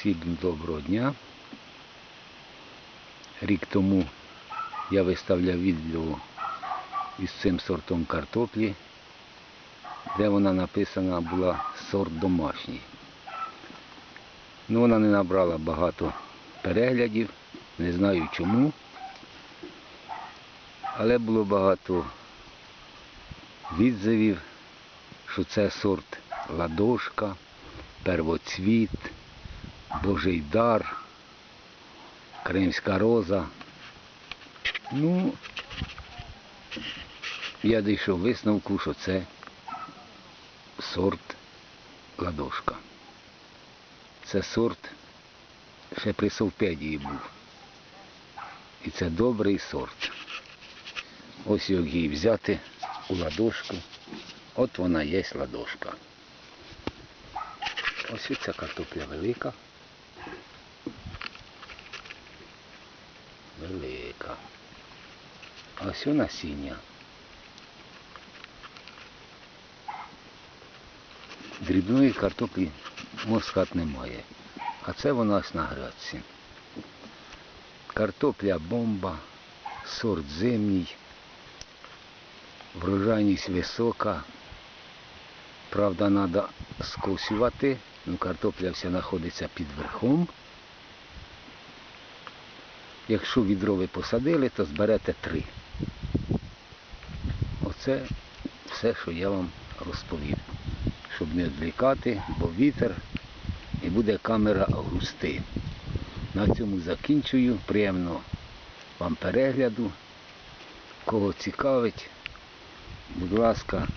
Всім доброго дня. Рік тому я виставляв відео із цим сортом картоплі, де вона написана була сорт домашній. Ну, вона не набрала багато переглядів, не знаю чому. Але було багато відзивів, що це сорт ладошка, первоцвіт, Божий дар, Кримська роза. Ну, я дійшов висновку, що це сорт ладошка. Це сорт ще при Совпедії був. І це добрий сорт. Ось як її взяти у ладошку. От вона є ладошка. Ось ця картопля велика. Велика. А ось насіння. Дрібної картоплі москат немає. А це вона ось на грядці. Картопля бомба, сорт зимній, врожайність висока. Правда, треба скосювати, ну картопля вся знаходиться під верхом. Якщо відро ви посадили, то зберете три. Оце все, що я вам розповів. Щоб не відвлікати, бо вітер і буде камера густи. На цьому закінчую. Приємно вам перегляду. Кого цікавить, будь ласка,